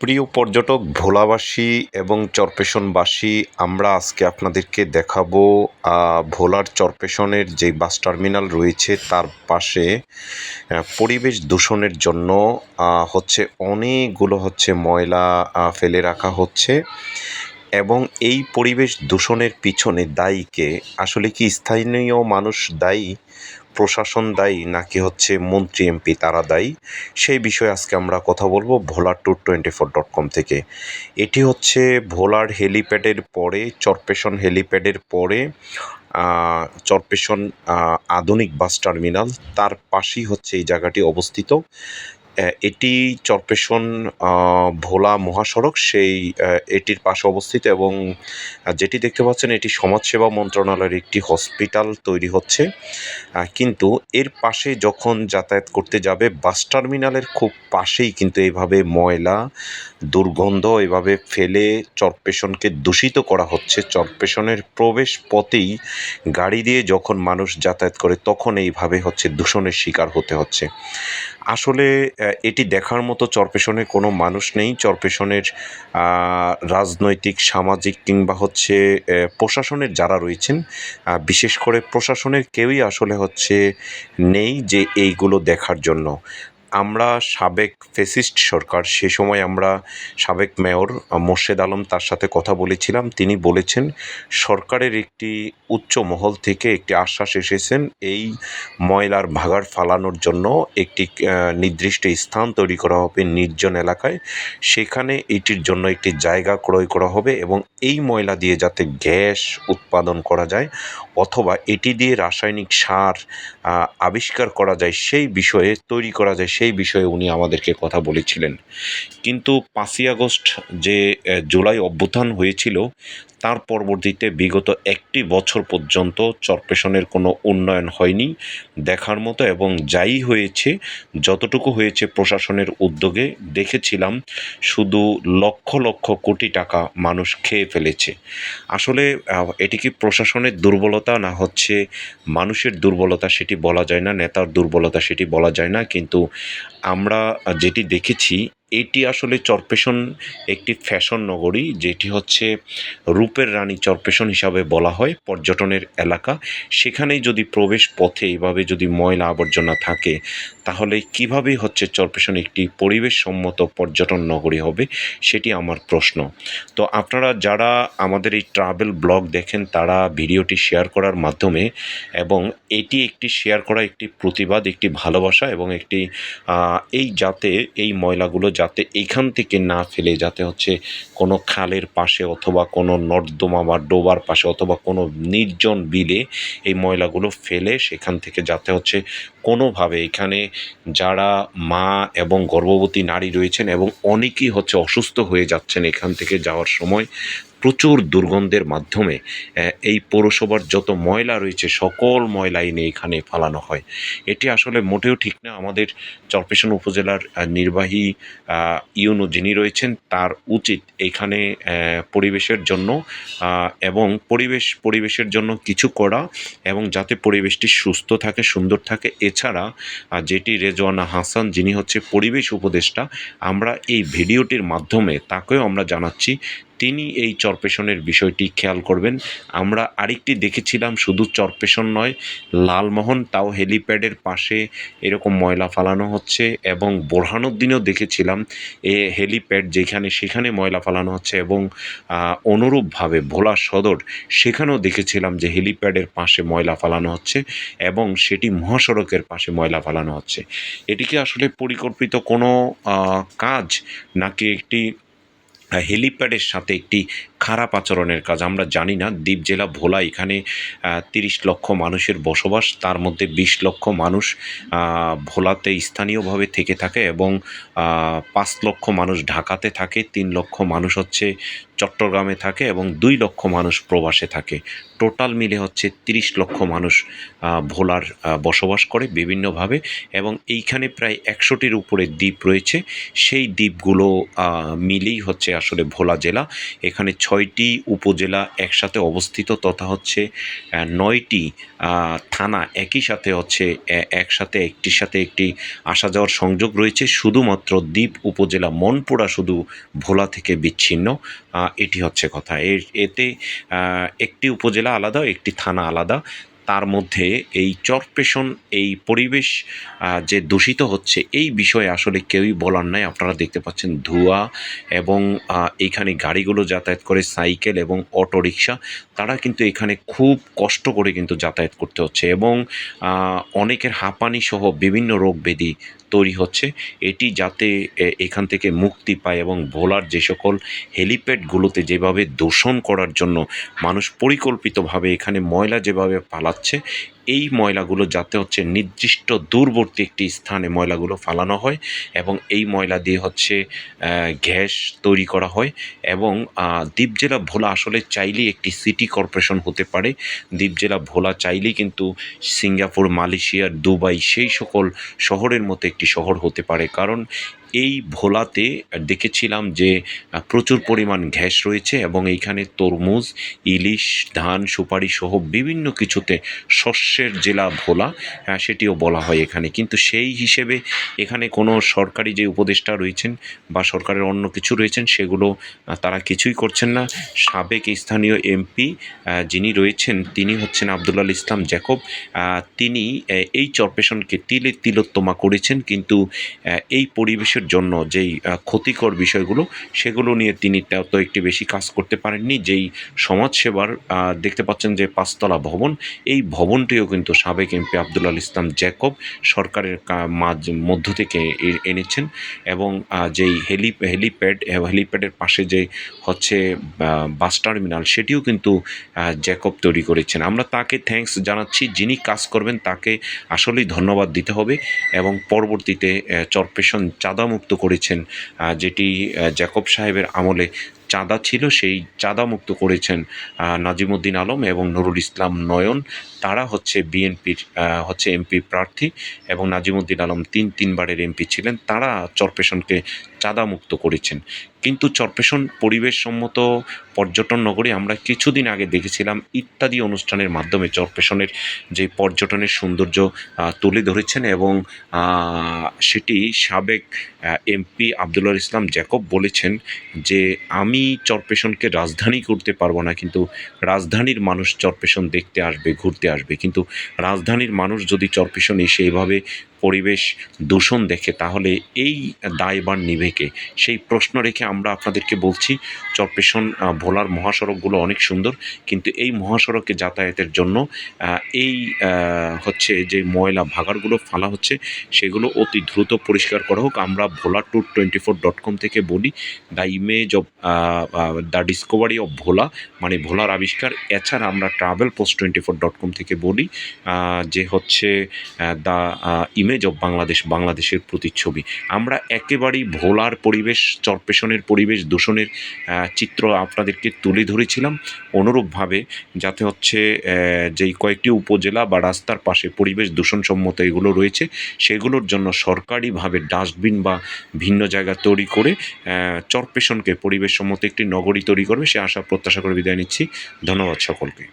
প্রিয় পর্যটক, ভোলাবাসী এবং চরপেশনবাসী, আমরা আজকে আপনাদেরকে দেখাবো ভোলার চরপেশনের যে বাস টার্মিনাল রয়েছে, তার পাশে পরিবেশ দূষণের জন্য হচ্ছে অনেকগুলো হচ্ছে ময়লা ফেলে রাখা হচ্ছে এবং এই পরিবেশ দূষণের পিছনে দায়ীকে, আসলে কি স্থানীয় মানুষ দায়ী? প্রশাসন দায়ী নাকি হচ্ছে মন্ত্রী, এমপি, তারা দায়ী? সেই বিষয়ে আজকে আমরা কথা বলব ভোলার tour twenty four dot com থেকে। এটি হচ্ছে ভোলার হেলিপ্যাডের পরে, চরপেশন হেলিপ্যাডের পরে চরপেশন আধুনিক বাস টার্মিনাল। তার পাশেই হচ্ছে এই জায়গাটি অবস্থিত। এটি চরপেশন ভোলা মহাসড়ক, সেই এটির পাশে অবস্থিত এবং যেটি দেখতে পাচ্ছেন এটি সমাজসেবা মন্ত্রণালয়ের একটি হসপিটাল তৈরি হচ্ছে। কিন্তু এর পাশে যখন যাতায়াত করতে যাবে, বাস টার্মিনালের খুব পাশেই কিন্তু এইভাবে ময়লা, দুর্গন্ধ এভাবে ফেলে চরপেশনকে দূষিত করা হচ্ছে। চরপেশনের প্রবেশ পথেই গাড়ি দিয়ে যখন মানুষ যাতায়াত করে, তখন এইভাবে হচ্ছে দূষণের শিকার হতে হচ্ছে। আসলে এটি দেখার মতো চরপেশনে কোনো মানুষ নেই। চরপেশনের রাজনৈতিক, সামাজিক কিংবা হচ্ছে প্রশাসনের যারা রয়েছেন বিশেষ করে প্রশাসনের কেউই আসলে হচ্ছে নেই যে এইগুলো দেখার জন্য। আমরা সাবেক ফেসিস্ট সরকার, সে সময় আমরা সাবেক মেয়র মোর্শেদ আলম তার সাথে কথা বলেছিলাম। তিনি বলেছেন, সরকারের একটি উচ্চ মহল থেকে একটি আশ্বাস এসেছেন, এই ময়লার ভাগাড় ফালানোর জন্য একটি নির্দিষ্ট স্থান তৈরি করা হবে নির্জন এলাকায়। সেখানে এটির জন্য একটি জায়গা ক্রয় করা হবে এবং এই ময়লা দিয়ে যাতে গ্যাস উৎপাদন করা যায় অথবা এটি দিয়ে রাসায়নিক সার আবিষ্কার করা যায়, সেই বিষয়ে তৈরি করা যায় সেই বিষয়ে উনি আমাদেরকে কথা বলেছিলেন। কিন্তু পাঁচই আগস্ট যে জুলাই অভ্যুত্থান হয়েছিল তার পরবর্তীতে বিগত একটি বছর পর্যন্ত চরপেশনের কোনো উন্নয়ন হয়নি দেখার মতো এবং যাই হয়েছে, যতটুকু হয়েছে প্রশাসনের উদ্যোগে দেখেছিলাম, শুধু লক্ষ লক্ষ কোটি টাকা মানুষ খেয়ে ফেলেছে। আসলে এটি কি প্রশাসনের দুর্বলতা না হচ্ছে মানুষের দুর্বলতা সেটি বলা যায় না, নেতার দুর্বলতা সেটি বলা যায় না, কিন্তু আমরা যেটি দেখেছি এটি আসলে চরপেশন একটি ফ্যাশন নগরী, যেটি হচ্ছে রূপের রানী চরপেশন হিসাবে বলা হয়, পর্যটনের এলাকা। সেখানেই যদি প্রবেশ পথে এইভাবে যদি ময়লা আবর্জনা থাকে, তাহলে কীভাবে হচ্ছে চরপেশন একটি পরিবেশসম্মত পর্যটন নগরী হবে, সেটি আমার প্রশ্ন। তো আপনারা যারা আমাদের এই ট্রাভেল ব্লগ দেখেন, তারা ভিডিওটি শেয়ার করার মাধ্যমে এবং এটি একটি শেয়ার করা একটি প্রতিবাদ, একটি ভালোবাসা এবং একটি এই যাতে এই ময়লাগুলো যাতে এখান থেকে না ফেলে, যাতে হচ্ছে কোনো খালের পাশে অথবা কোনো নর্দমা বা ডোবার পাশে অথবা কোনো নির্জন বিলে এই ময়লাগুলো ফেলে সেখান থেকে যাতে হচ্ছে কোনোভাবে এখানে যারা মা এবং গর্ভবতী নারী রয়েছেন এবং অনেকেই হচ্ছে অসুস্থ হয়ে যাচ্ছেন এখান থেকে যাওয়ার সময়, প্রচুর দুর্গন্ধের মাধ্যমে এই পৌরসভার যত ময়লা রয়েছে, সকল ময়লা এনে এখানে ফালানো হয়। এটি আসলে মোটেও ঠিক না। আমাদের চরপেশন উপজেলার নির্বাহী ইউনো যিনি রয়েছেন, তার উচিত এখানে পরিবেশের জন্য এবং পরিবেশ, পরিবেশের জন্য কিছু করা এবং যাতে পরিবেশটি সুস্থ থাকে, সুন্দর থাকে এছাড়া জেটি রেজওয়ানা হাসান, যিনি হচ্ছে পরিবেশ উপদেষ্টা, আমরা এই ভিডিওটির মাধ্যমে তাকেও আমরা জানাচ্ছি তিনি এই চরপেশনের বিষয়টি খেয়াল করবেন। আমরা আরেকটি দেখেছিলাম, শুধু চরপেশন নয়, লালমোহন তাও হেলিপ্যাডের পাশে এরকম ময়লা ফালানো হচ্ছে এবং বোরহানুদ্দিনেও দেখেছিলাম, এ হেলিপ্যাড যেখানে সেখানে ময়লা ফালানো হচ্ছে এবং অনুরূপভাবে ভোলা সদর সেখানেও দেখেছিলাম যে হেলিপ্যাডের পাশে ময়লা ফালানো হচ্ছে এবং সেটি মহাসড়কের পাশে ময়লা ফালানো হচ্ছে। এটিকে আসলে পরিকল্পিত কোনো কাজ নাকি একটি হেলিপ্যাডের সাথে একটি খারাপ আচরণের কাজ। আমরা জানি না, দ্বীপ জেলা ভোলা এখানে তিরিশ লক্ষ মানুষের বসবাস, তার মধ্যে বিশ লক্ষ মানুষ ভোলাতে স্থানীয়ভাবে থেকে থাকে এবং পাঁচ লক্ষ মানুষ ঢাকাতে থাকে, তিন লক্ষ মানুষ হচ্ছে চট্টগ্রামে থাকে এবং দুই লক্ষ মানুষ প্রবাসে থাকে। টোটাল মিলে হচ্ছে তিরিশ লক্ষ মানুষ ভোলার বসবাস করে বিভিন্নভাবে এবং এইখানে প্রায় একশোটির উপরে দ্বীপ রয়েছে। সেই দ্বীপগুলো মিলেই হচ্ছে আসলে ভোলা জেলা। এখানে ছ ছয়টি উপজেলা একসাথে অবস্থিত, তথা হচ্ছে নয়টি থানা একই সাথে হচ্ছে একসাথে একটির সাথে একটি আসা যাওয়ার সংযোগ রয়েছে। শুধুমাত্র দ্বীপ উপজেলা মনপুরা শুধু ভোলা থেকে বিচ্ছিন্ন এটি হচ্ছে কথা। এর, এতে একটি উপজেলা আলাদা, একটি থানা আলাদা। তার মধ্যে এই চরপেশন এই পরিবেশ যে দূষিত হচ্ছে, এই বিষয়ে আসলে কেউই বলার নাই। আপনারা দেখতে পাচ্ছেন ধোঁয়া এবং এইখানে গাড়িগুলো যাতায়াত করে, সাইকেল এবং অটো রিক্সা তারা কিন্তু এখানে খুব কষ্ট করে কিন্তু যাতায়াত করতে হচ্ছে এবং অনেকের হাঁপানি সহ বিভিন্ন রোগ ব্যাধি তৈরি হচ্ছে। এটি যাতে এখান থেকে মুক্তি পায় এবং ভোলার যে সকল হেলিপ্যাডগুলোতে যেভাবে দূষণ করার জন্য মানুষ পরিকল্পিতভাবে এখানে ময়লা যেভাবে পালাচ্ছে এই ময়লাগুলো যাতে হচ্ছে নির্দিষ্ট দূরবর্তী একটি স্থানে ময়লাগুলো ফালানো হয় এবং এই ময়লা দিয়ে হচ্ছে গ্যাস তৈরি করা হয় এবং দ্বীপ জেলা ভোলা আসলে চাইলেই একটি সিটি কর্পোরেশন হতে পারে। দ্বীপ জেলা ভোলা চাইলেই কিন্তু সিঙ্গাপুর, মালয়েশিয়া, দুবাই সেই সকল শহরের মতো একটি শহর হতে পারে। কারণ এই ভোলাতে দেখেছিলাম যে, প্রচুর পরিমাণ গ্যাস রয়েছে এবং এইখানে তরমুজ, ইলিশ, ধান, সুপারি সহ বিভিন্ন কিছুতে শস্যের জেলা ভোলা সেটিও বলা হয় এখানে। কিন্তু সেই হিসেবে এখানে কোনো সরকারি যে উপদেষ্টা রয়েছেন বা সরকারের অন্য কিছু রয়েছেন, সেগুলো তারা কিছুই করছেন না। সাবেক স্থানীয় এমপি যিনি রয়েছেন, তিনি হচ্ছেন আবদুল্লাল ইসলাম জ্যাকব। তিনি এই চরপেশনকে তিলে তিলোত্তমা করেছেন। কিন্তু এই পরিবেশের জন্য যেই ক্ষতিকর বিষয়গুলো, সেগুলো নিয়ে তিনি তত একটি বেশি কাজ করতে পারেননি। যেই সমাজসেবার দেখতে পাচ্ছেন যে পাঁচতলা ভবন, এই ভবনটিও কিন্তু সাবেক এমপি আব্দুল আল ইসলাম জ্যাকব সরকারের মাঝ, মধ্য থেকে এনেছেন এবং যেই হেলি হেলিপ্যাড হেলিপ্যাডের পাশে যে হচ্ছে বাস টার্মিনাল, সেটিও কিন্তু জ্যাকব তৈরি করেছেন। আমরা তাকে থ্যাঙ্কস জানাচ্ছি, যিনি কাজ করবেন তাকে আসলেই ধন্যবাদ দিতে হবে এবং পরবর্তীতে চরপেশন চাঁদামুক্ত করেছেন। যেটি জ্যাকব সাহেবের আমলে চাঁদা ছিল, সেই চাঁদা মুক্ত করেছেন নাজিমুদ্দিন আলম এবং নুরুল ইসলাম নয়ন। তারা হচ্ছে বিএনপির হচ্ছে এমপি প্রার্থী এবং নাজিমুদ্দিন আলম তিন, তিনবারের এমপি ছিলেন। তারা চরপেশনকে চাঁদা মুক্ত করেছেন। কিন্তু চরপেশন পরিবেশসম্মত পর্যটন নগরী আমরা কিছুদিন আগে দেখেছিলাম ইত্যাদি অনুষ্ঠানের মাধ্যমে চরপেশনের যে পর্যটনের সৌন্দর্য তুলে ধরেছেন এবং সেটি সাবেক এমপি আবদুল্লাহ ইসলাম জ্যাকব বলেছেন যে, আমি চরপেশনকে রাজধানী করতে পারব না, কিন্তু রাজধানীর মানুষ চরপেশন দেখতে আসবে, ঘুরতে আসবে। কিন্তু রাজধানীর মানুষ যদি চরপেশন এসে এভাবে পরিবেশ দূষণ দেখে, তাহলে এই দায়বার নিবে কে? সেই প্রশ্ন রেখে আমরা আপনাদেরকে বলছি, চরপেশন ভোলার মহাসড়কগুলো অনেক সুন্দর, কিন্তু এই মহাসড়কে যাতায়াতের জন্য এই হচ্ছে যে ময়লা ভাগাড়গুলো ফালা হচ্ছে, সেগুলো অতি দ্রুত পরিষ্কার করা হোক। আমরা Bhola tour twenty four dot com থেকে বলি, the image of the discovery of Bhola মানে ভোলার আবিষ্কার। এছাড়া আমরা travel post twenty four dot com থেকে বলি যে হচ্ছে দ্য ইমেজ অফ বাংলাদেশ বাংলাদেশের প্রতিচ্ছবি। আমরা একেবারেই ভোলার পরিবেশ, চরপেশনের পরিবেশ, দূষণের চিত্র আপনাদেরকে তুলে ধরেছিলাম। অনুরূপভাবে যাতে হচ্ছে যেই কয়েকটি উপজেলা বা রাস্তার পাশে পরিবেশ দূষণসম্মত এগুলো রয়েছে, সেগুলোর জন্য সরকারিভাবে ডাস্টবিন বা ভিন্ন জায়গা তৈরি করে চরপেশনকে পরিবেশসম্মত একটি নগরী তৈরি করবে। সে আশা প্রত্যাশা করে বিদায় নিচ্ছি। ধন্যবাদ সকলকে।